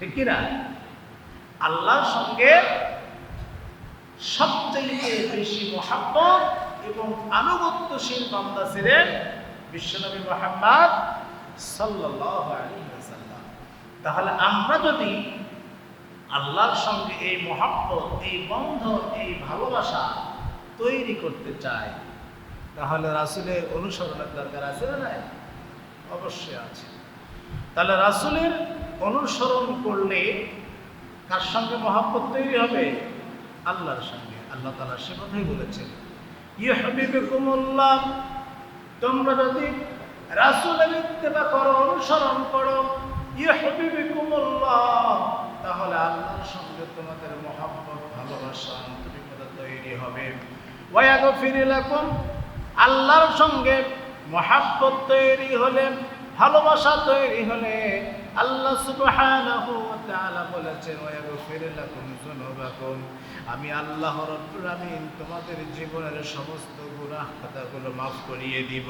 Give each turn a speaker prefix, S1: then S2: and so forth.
S1: ঠিক কিনা? আল্লাহর সঙ্গে সবচেয়ে বেশি মহাব্বত এবং আনুগত্যশীল বান্দা ছিলেন বিশ্বনবী মোহাম্মদ ওয়াসাল্লাম। তাহলে আমরা যদি আল্লাহর সঙ্গে এই মহাব্বত, এই বন্ধন, এই ভালোবাসা তৈরি করতে চাই, তাহলে রাসূলের অনুসরণের দরকার আছে না অবশ্যই আছে। তাহলে রাসূলের অনুসরণ করলে কার সঙ্গে মহাব্বত তৈরি হবে? আল্লাহর সঙ্গে। আল্লাহ তালা সে কথাই বলেছেন। ইয়ে ইউহিব্বুকুমুল্লাহ, তোমরা যদি রাসূলের ইত্তেবা করো, অনুসরণ করো, ইউহিব্বুকুমুল্লাহ, তাহলে আল্লাহর সঙ্গে তোমাদের মহাব্বত, ভালোবাসা, আন্তরিকতা তৈরি হবে। ওয়াগফির লাকুম, আল্লাহর সঙ্গে মহাব্বত তৈরি হলে, ভালোবাসা তৈরি হলে আল্লাহ সুবহানাহু ওয়া তাআলা বলেছেন, ওয়াগফির লাকুম যুনুবাকুম। আমি আল্লাহ রাব্বুল আমিন তোমাদের জীবনের সমস্ত গুনাহ খাতাগুলো মাফ করিয়ে দিব।